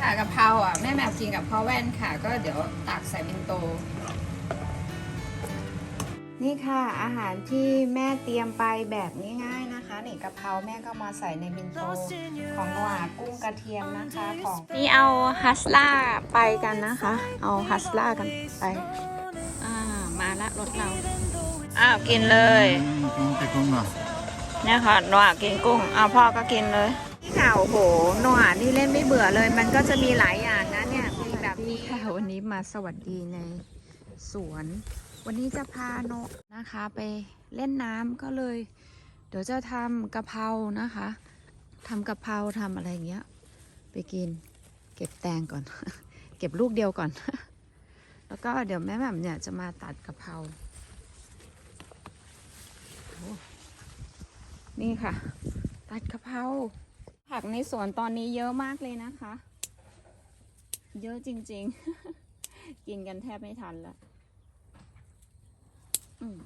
ค่ะกะเพราอะแม่แมวกินกับพ่อแว่นค่ะ ก็เดี๋ยวตักใส่บินโต นี่ค่ะอาหารที่แม่เตรียมไปแบบง่ายๆนะคะนี่กะเพราแม่ก็มาใส่ในบินโตของหวานกุ้งกระเทียมนะคะของนี่เอาฮัสล่าไปกันนะคะ เอาฮัสล่ากันไปอ่ามาละรถเราอ้าวกินเลยกินแต่กุ้งเหรอเนี่ยค่ะหนวกินกุ้งเอาพ่อก็กินเลย นี่ค่ะโอ้โหหนวนี่เล่นไม่เบื่อเลย มันก็จะมีหลายอย่างนะเนี่ยมีแบบนี้ค่ะวันนี้มาสวัสดีในสวน วันนี้จะพาโนนะคะไปเล่นน้ำก็เลย เดี๋ยวจะทำกะเพรานะคะทำกะเพราทำอะไรเงี้ย ไปกินเก็บแตงก่อน เก็บลูกเดียวก่อน แล้วก็เดี๋ยวแม่แหม่มเนี่ยจะมาตัดกะเพรานี่ค่ะ ตัดกะเพรา ผักในสวนตอนนี้เยอะมากเลยนะคะ เยอะจริง ๆ กินกันแทบไม่ทันล้วอืม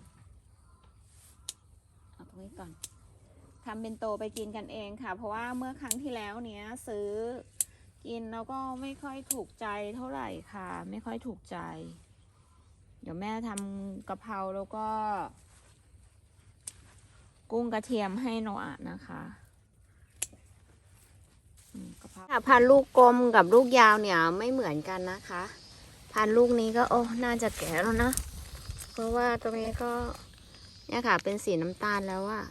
เอาตรงนี้ก่อนทำเป็นโตไปกินกันเองค่ะ เพราะว่าเมื่อครั้งที่แล้วเนี้ย ซื้อกินแล้วก็ไม่ค่อยถูกใจเท่าไหร่ค่ะ ไม่ค่อยถูกใจ เดี๋ยวแม่ทำกะเพราแล้วก็ กุ้งกระเทียมให้โนอานะคะ อืมกะเพราพันธุ์ลูกกลมกับลูกยาวเนี่ยไม่เหมือนกันนะคะ พันธุ์ลูกนี้ก็โอ้น่าจะแก่แล้วนะ เพราะว่าตรงนี้ก็เนี่ยค่ะ เป็นสีน้ำตาลแล้วอะ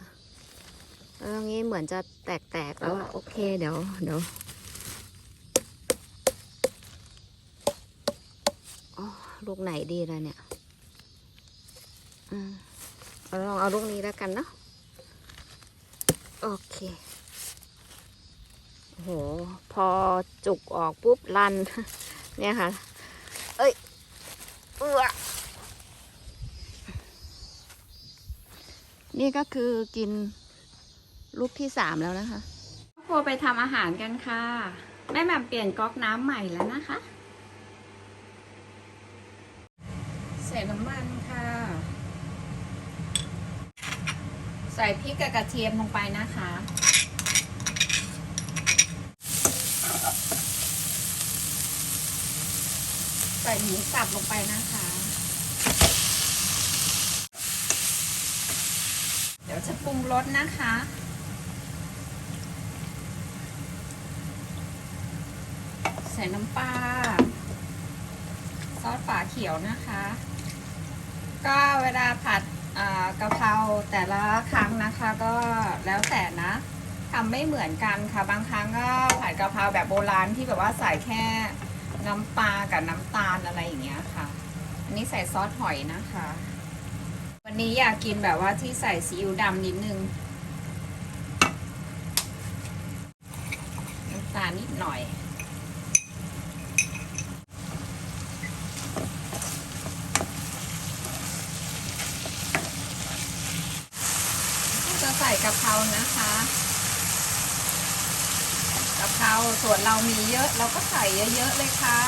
ตรงนี้เหมือนจะแตกๆแล้วอะโอเคเดี๋ยวเดี๋ยวอ๋อลูกไหนดีล่ะเนี่ยอืมเอาลองเอาลูกนี้แล้วกันเนาะ โอเค โอ้โห พอจุกออกปุ๊บลัน เนี่ยค่ะ เอ้ยเอือนี่ก็คือกินลูกที่สามแล้วนะคะครอบครัวไปทำอาหารกันค่ะ แม่แหม่มเปลี่ยนก๊อกน้ำใหม่แล้วนะคะ ใส่น้ำมันค่ะ ใส่พริกกับกระเทียมลงไปนะคะ ใส่ หมูสับลงไปนะคะ เดี๋ยวจะปรุงรสนะคะ ใส่น้ำปลาซอสฝาเขียวนะคะ ก็เวลาผัดกะเพราแต่ละครั้งนะคะก็แล้วแต่นะทำไม่เหมือนกันค่ะบางครั้งก็ผัดกะเพราแบบโบราณที่แบบว่าใส่แค่ น้ำปลากับน้ำตาลอะไรอย่างเงี้ยค่ะ อันนี้ใส่ซอสหอยนะคะ วันนี้อยากกินแบบว่าที่ใส่ซีอิ๊วดำนิดนึงน้ำตาลนิดหน่อยจะใส่กะเพรานะคะกะ เพราส่วนเรามีเยอะเราก็ใส่เยอะๆเลยค่ะ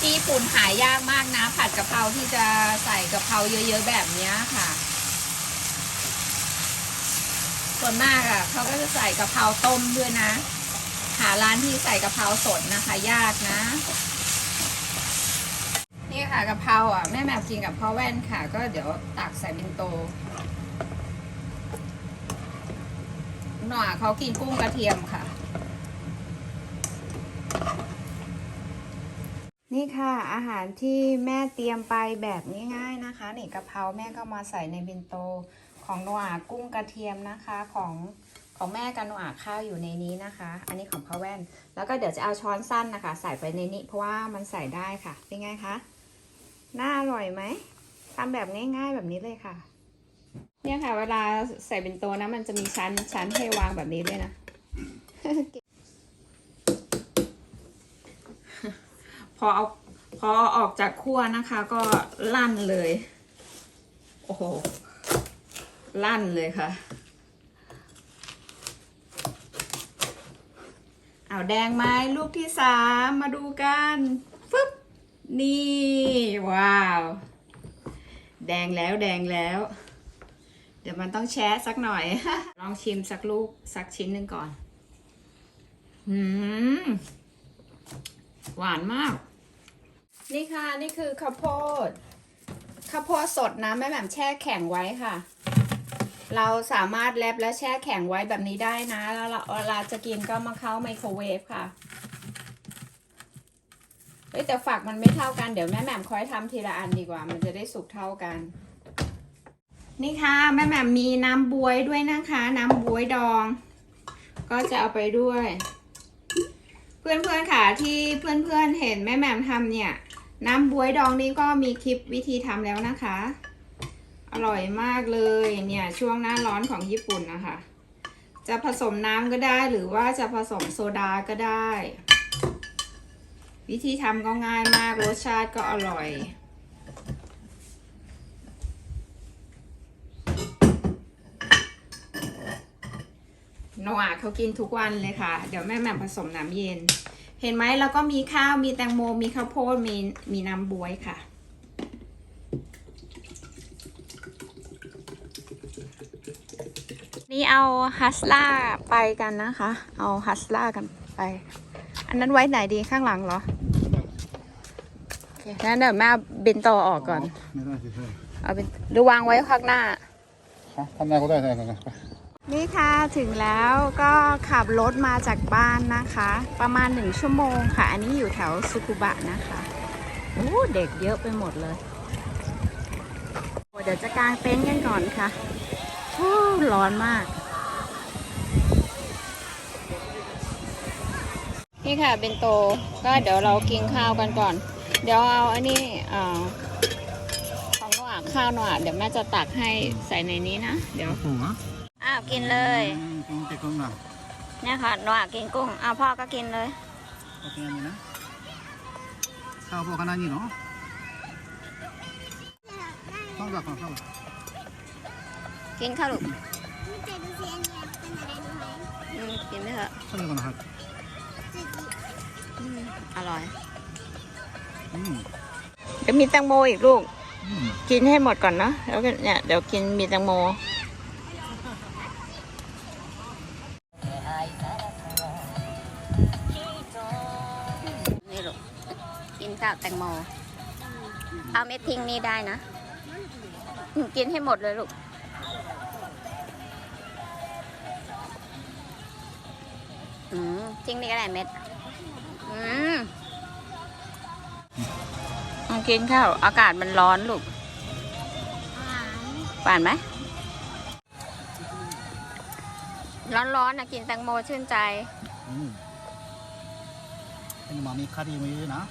ที่ปุ่นหายากมากนะ ผัดกะเพราที่จะใส่กะเพราเยอะๆแบบนี้ค่ะ ส่วนมากอะเขาก็จะใส่กะเพราต้มด้วยนะ หาร้านที่ใส่กะเพราสดนะคะยากนะนี่ค่ะกะเพราอะแม่แมวกินกับพ่อแว่นค่ะ ก็เดี๋ยวตักใส่บินโต หน่อเขากินกุ้งกระเทียมค่ะ นี่ค่ะอาหารที่แม่เตรียมไปแบบง่ายๆนะคะนี่กะเพราแม่ก็มาใส่ในบินโตของโนอากุ้งกระเทียมนะคะของของแม่กับโนอาข้าวอยู่ในนี้นะคะ อันนี้ของพ่อแว่น แล้วก็เดี๋ยวจะเอาช้อนสั้นนะคะ ใส่ไปในนี้เพราะว่ามันใส่ได้ค่ะ เป็นไงคะ น่าอร่อยไหมทำแบบง่ายๆแบบนี้เลยค่ะ เนี่ยค่ะ เวลาใส่เป็นโตนะ มันจะมีชั้นชั้นให้วางแบบนี้ด้วยนะ พอเอาพอออกจากคั่วนะคะ ก็ลั่นเลย โอ้โห ลั่นเลยค่ะ เอาแดงไหม้ลูกที่สามมาดูกันฟึบนี่ ว้าว แดงแล้วแดงแล้ว เดี๋ยวมันต้องแชะสักหน่อย ลองชิมสักลูกสักชิ้นหนึ่งก่อน อืม หวานมาก นี่ค่ะ นี่คือข้าวโพด ข้าวโพดสดนะแม่แหม่มแช่แข็งไว้ค่ะ เราสามารถแรปและแช่แข็งไว้แบบนี้ได้นะ แล้วเราเวลาจะกินก็มาเข้าไมโครเวฟค่ะเฮ้แต่ฝักมันไม่เท่ากัน เดี๋ยวแม่แหม่มคอยทำทีละอันดีกว่า มันจะได้สุกเท่ากัน นี่ค่ะแม่แม่มมีน้ำบวยด้วยนะคะ น้ำบวยดอง ก็จะเอาไปด้วย เพื่อนๆค่ะที่เพื่อนๆเห็นแม่แม่มทำเนี่ย น้ำบวยดองนี่ก็มีคลิปวิธีทำแล้วนะคะ อร่อยมากเลยเนี่ยช่วงหน้าร้อนของญี่ปุ่นนะคะ จะผสมน้ำก็ได้หรือว่าจะผสมโซดาก็ได้ วิธีทำก็ง่ายมากรสชาติก็อร่อย อาเขากินทุกวันเลยค่ะ เดี๋ยวแม่แหม่มผสมน้ำเย็น เห็นไหมแล้วก็มีข้าวมีแตงโมมีข้าวโพดมีมีน้ำบวยค่ะ นี่เอาฮัสล่าไปกันนะคะ เอาฮัสล่ากันไป อันนั้นไว้ไหนดีข้างหลังเหรอโอเคงั้นเดี๋ยวแม่เอาบินโตออกก่อน ไม่ได้สิเพื่อนเอาเป็นหรือวางไว้ข้างหน้าฮะทำได้ก็ได้ได้กันไป นี่ค่ะถึงแล้วก็ขับรถมาจากบ้านนะคะ ประมาณหนึ่งชั่วโมงค่ะ อันนี้อยู่แถวสุกุบะนะคะโอ้เด็กเยอะไปหมดเลยเดี๋ยวจะกางเต็นท์กันก่อนค่ะโอ้ร้อนมาก นี่ค่ะเบนโตก็เดี๋ยวเรากินข้าวกันก่อน เดี๋ยวเอาอันนี้ของหนวดข้าวหนวดเดี๋ยวแม่จะตักให้ใส่ในนี้นะ เดี๋ยวถู กินเลยกินติกุ้งหน่อเนี่ยค่ะหนูกินกุ้งเอาพ่อก็กินเลยโอเคนี่นะข้าวพวกขนาดนี้เนาะข้าวกับข้าวข้าวกินข้าวลูกกินไหมคะข้าวก่อนนะครับอร่อยเดี๋ยวมีตังโมอีกลูก กินให้หมดก่อนเนาะแล้วเนี่ยเดี๋ยวกินมีตังโม กินกับแตงโม เอาเม็ดทิ้งนี่ได้นะอืมกินให้หมดเลยลูก อืมทิ้งนี่ก็ได้เม็ด อืมเอากินข้าวอากาศมันร้อนลูกหวานไหม ร้อนๆนะกินแตงโมชื่นใจอืม เป็นหมามีคาดีมาเยอะนะ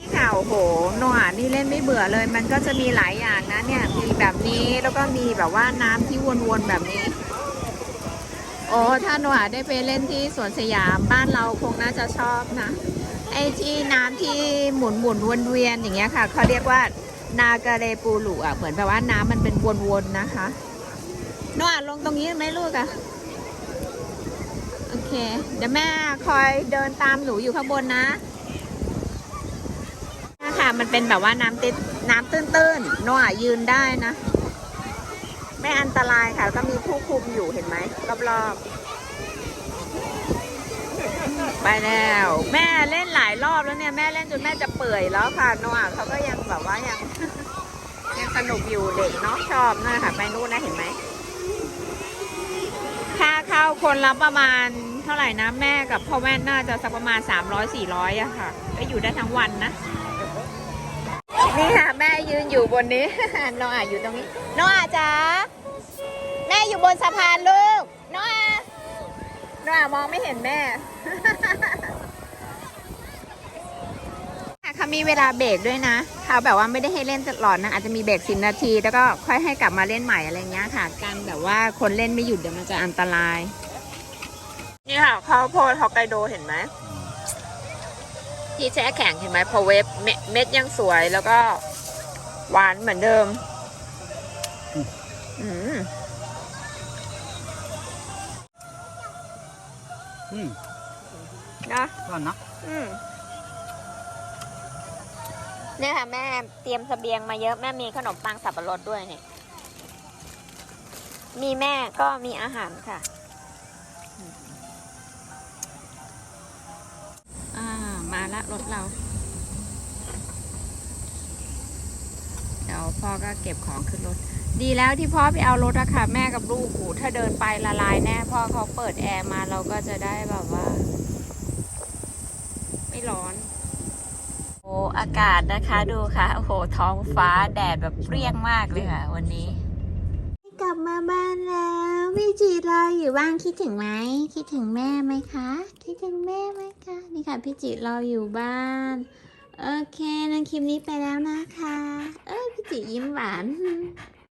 นี่ค่ะโอ้โหโนอานี่เล่นไม่เบื่อเลย มันก็จะมีหลายอย่างนะเนี่ยมีแบบนี้แล้วก็มีแบบว่าน้ำที่วนๆแบบนี้ โอ้ถ้าโนอาได้ไปเล่นที่สวนสยามบ้านเราคงน่าจะชอบนะไอ้ที่น้ำที่หมุนหมุนวนเวียนอย่างเงี้ยค่ะเขาเรียกว่านากาเรปูรุอะเหมือนแบบว่าน้ำมันเป็นวนๆนะคะโนอาลงตรงนี้ไหมลูกอะ เคเดี๋ยวแม่คอยเดินตามหนูอยู่ข้างบนนะนะคะมันเป็นแบบว่าน้ำติดน้ำตื้นๆนอายืนได้นะ ไม่อันตรายค่ะ ก็มีผู้คุมอยู่เห็นไหมรอบๆ ไปแล้ว แม่เล่นหลายรอบแล้วเนี่ย แม่เล่นจนแม่จะเปื่อยแล้วค่ะโนอาเขาก็ยังแบบว่ายังยังสนุกอยู่เด็กเนาะชอบนั่นค่ะไปนู่นนะเห็นไหม ค่าเข้าคนละประมาณเท่าไหร่นะแม่กับพ่อแม่น่าจะสักประมาณ 300 400อะค่ะ ก็อยู่ได้ทั้งวันนะ นี่ค่ะ แม่ยืนอยู่บนนี้โนอาอยู่ตรงนี้โนอาจ๋าแม่อยู่บนสะพานลูกโนอาโนอามองไม่เห็นแม่ เขามีเวลาเบรกด้วยนะเขาแบบว่าไม่ได้ให้เล่นตลอดนะอาจจะมีเบรกสินาที แล้วก็ค่อยให้กลับมาเล่นใหม่อะไรเงี้ยค่ะ การแบบว่าคนเล่นไม่หยุดเดี๋ยวมันจะอันตราย นี่ค่ะข้าวโพดฮอกไกโดเห็นไหมที่แช่แข็งเห็นไหมพอเวฟเม็ดเม็ดยังสวยแล้วก็หวานเหมือนเดิมอืมอืมนะร้อนนะอืม เนี่ยค่ะแม่เตรียมเสบียงมาเยอะแม่มีขนมปังสับปะรดด้วยเนี่ย มีแม่ก็มีอาหารค่ะอ่ามาละรถเรา เดี๋ยวพ่อก็เก็บของขึ้นรถ ดีแล้วที่พ่อไปเอารถอะค่ะ แม่กับลูกหูถ้าเดินไปละลายแน่พ่อเขาเปิดแอร์มาเราก็จะได้แบบว่า ไม่ร้อน อ้อากาศนะคะดูค่ะ โอ้โห ท้องฟ้าแดดแบบเปรี้ยงมากเลยค่ะ วันนี้ กลับมาบ้านแล้วพี่จีรออยู่บ้านคิดถึงไหมคิดถึงแม่ไหมคะ คิดถึงแม่ไหมคะนี่ค่ะพี่จีรออยู่บ้านโอเคนันคลิปนี้ไปแล้วนะคะ เอ้ยพี่จียิ้มหวาน